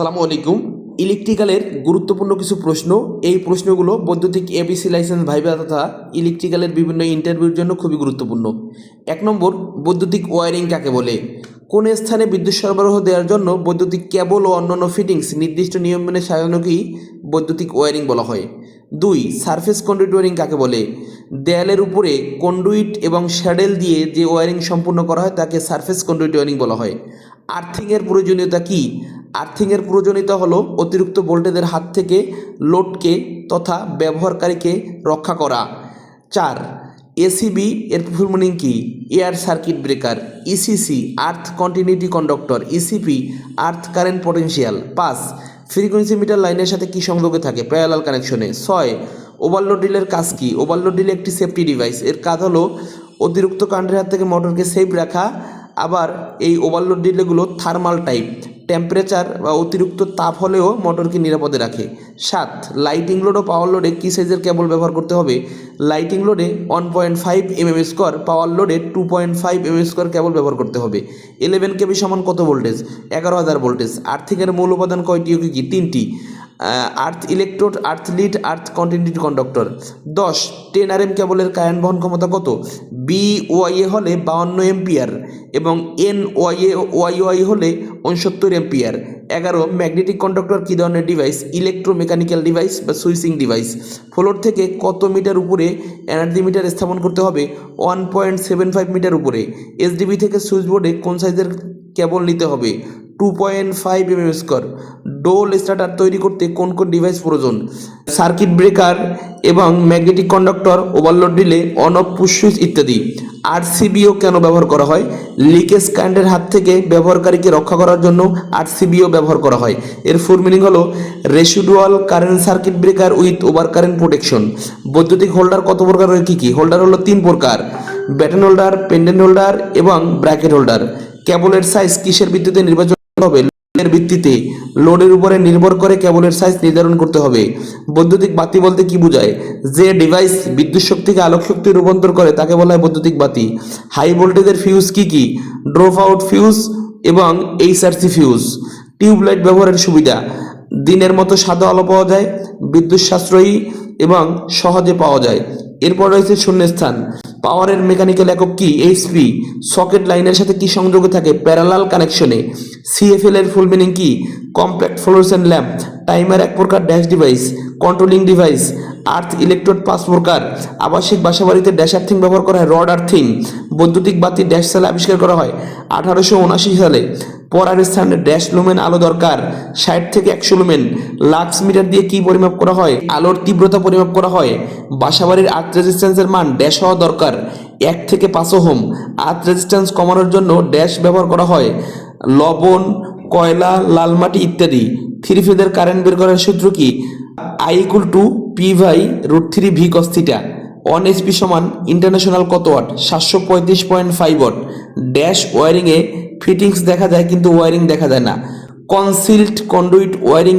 আসসালামু আলাইকুম। ইলেকট্রিক্যালের গুরুত্বপূর্ণ কিছু প্রশ্ন। এই প্রশ্নগুলো বৈদ্যুতিক এবিসি লাইসেন্স ভাইবা তথা ইলেকট্রিক্যালের বিভিন্ন ইন্টারভিউর জন্য খুবই গুরুত্বপূর্ণ। এক নম্বর, বৈদ্যুতিক ওয়ারিং কাকে বলে? কোন স্থানে বিদ্যুৎ সরবরাহ দেওয়ার জন্য বৈদ্যুতিক কেবল ও অন্যান্য ফিটিংস নির্দিষ্ট নিয়ম মেনে সাজানোকেই বৈদ্যুতিক ওয়ারিং বলা হয়? দুই, সারফেস কন্ডুইট ওয়ারিং কাকে বলে? দেয়ালের উপরে কন্ডুইট এবং শ্যাডেল দিয়ে যে ওয়ারিং সম্পূর্ণ করা হয় তাকে সারফেস কন্ডুইট ওয়ারিং বলা হয়। আর্থিংয়ের প্রয়োজনীয়তা কি? আর্থিংয়ের প্রয়োজনীয়তা হলো অতিরিক্ত ভোল্টেজের হাত থেকে লোডকে তথা ব্যবহারকারীকে রক্ষা করা। চার এসিবি এর ফুল মিনিং কি? Air circuit breaker ECC earth continuity conductor ECP earth current potential পাঁচ ফ্রিকোয়েন্সি মিটার লাইনের সাথে কি সংযোগে থাকে? প্যারালাল কানেকশনে ছয়. ওভারলোড ডিলের কাজ কি? ওভারলোড ডিলে একটি সেফটি ডিভাইস এর কাজ হলো অতিরিক্ত কারেন্টের হাত থেকে মোটরকে সেফ রাখা। আবার এই ওভারলোড ডিলেগুলো থার্মাল টাইপ টেম্পারেচার বা অতিরিক্ত তাপ হলেও মোটরকে নিরাপদে রাখে। সাত লাইটিং লোড ও পাওয়ার লোডে কী সাইজের কেবল ব্যবহার করতে হবে? লাইটিং লোডে one point five M M square power লোডে two point five M M square cable ব্যবহার করতে হবে। ইলেভেন কেবি সমান কত ভোল্টেজ এগারো হাজার ভোল্টেজ আর্থিকের মূল উপাদান কয়টি কী? তিনটি। Earth electrode earth lead earth continuity conductor দশ টেন আর এম কেবলের কারেন্ট বহন ক্ষমতা কত? বি ওয়াইএ হলে বাউন্ন এম্পিয়ার এবং এন ওয়াইএ ওয়াই ওয়াই হলে উনসত্তর এম্পিয়ার এগারো ম্যাগনেটিক কন্ডাক্টর কী ধরনের ডিভাইস ইলেকট্রোমেকানিক্যাল ডিভাইস বা সুইচিং ডিভাইস ফ্লোর থেকে কত মিটার উপরে এনার্জি মিটার স্থাপন করতে হবে? One point seven five metre উপরে। এসডিবি থেকে সুইচ বোর্ডে কোন সাইজের কেবল নিতে হবে? Two point five M M square DOL starter তৈরি করতে কোন কোন ডিভাইস প্রয়োজন? সার্কিট ব্রেকার এবং ম্যাগনেটিক কন্ডাক্টর ওভারলোড দিলে অন অফ পুশ সুইচ ইত্যাদি। আরসিবিও কেন ব্যবহার করা হয়? লিকেজ কারেন্টের হাত থেকে ব্যবহারকারীকে রক্ষা করার জন্য আরসিবিও ব্যবহার করা হয়। এর ফুল মিনিং হলো residual current circuit breaker with over current protection বৈদ্যুতিক হোল্ডার কত প্রকার কী কী? হোল্ডার হলো তিন প্রকার। ব্যাটন হোল্ডার পেন্ডেন্ট হোল্ডার এবং ব্র্যাকেট হোল্ডার কেবলের সাইজ কিসের ভিত্তিতে নির্বাচন হবে? লোডের ভিত্তিতে লোডের উপরে নির্ভর করে কেবলের সাইজ নির্ধারণ করতে হবে। বৈদ্যুতিক বাতি বলতে কি বোঝায়? যে ডিভাইস বিদ্যুৎ শক্তিকে আলোক শক্তি রূপান্তর করে তাকে বলা হয় বৈদ্যুতিক বাতি। হাই ভোল্টেজের ফিউজ কি কি? ড্রপ আউট ফিউজ এবং এইচআরসি ফিউজ টিউবলাইট ব্যবহারের সুবিধা। দিনের মতো সাদা আলো পাওয়া যায়, বিদ্যুৎ সাশ্রয়ী এবং সহজে পাওয়া যায়। এরপর রয়েছে শূন্যস্থান। পাওয়ারের মেকানিক্যাল একক কি? এইচপি সকেট লাইনের সাথে কি সংযোগে থাকে? প্যারালাল কানেকশনে সিএফএল এর ফুল মিনিং কি? কম্প্যাক্ট ফ্লোরসেন্ট ল্যাম্প টাইমার এক প্রকার dash device controlling device earth electrode পাঁচ প্রকার, আবাসিক বাসাবাড়িতে ড্যাশ আর্থিং ব্যবহার করা হয় রড আর্থিং বৈদ্যুতিক বাতি ড্যাশ সেল আবিষ্কার করা হয় আঠারোশো উনআশি সালে। পড়ার স্থানে ড্যাশ লুমেন আলো দরকার, ষাট থেকে একশো লুমেন লাক্স মিটার দিয়ে কি পরিমাপ করা হয়? আলোর তীব্রতা পরিমাপ করা হয়। বাসাবাড়ির আর্থ রেজিস্ট্যান্সের মান ড্যাশ হওয়া দরকার, এক থেকে পাঁচশো হোম আর্থ রেজিস্ট্যান্স কমানোর জন্য ড্যাশ ব্যবহার করা হয়। লবণ, কয়লা লালমাটি ইত্যাদি। থ্রি ফেজের কারেন্ট বের করার সূত্র কি? I equal to P by root three V cos theta one HP সমান ইন্টারন্যাশনাল কত ওয়াট সাতশো পঁয়ত্রিশ পয়েন্ট ফাইভ ওয়াট ড্যাশ ওয়ারিংয়ে ফিটিংস দেখা যায় কিন্তু ওয়ারিং দেখা যায় না। Concealed conduit wiring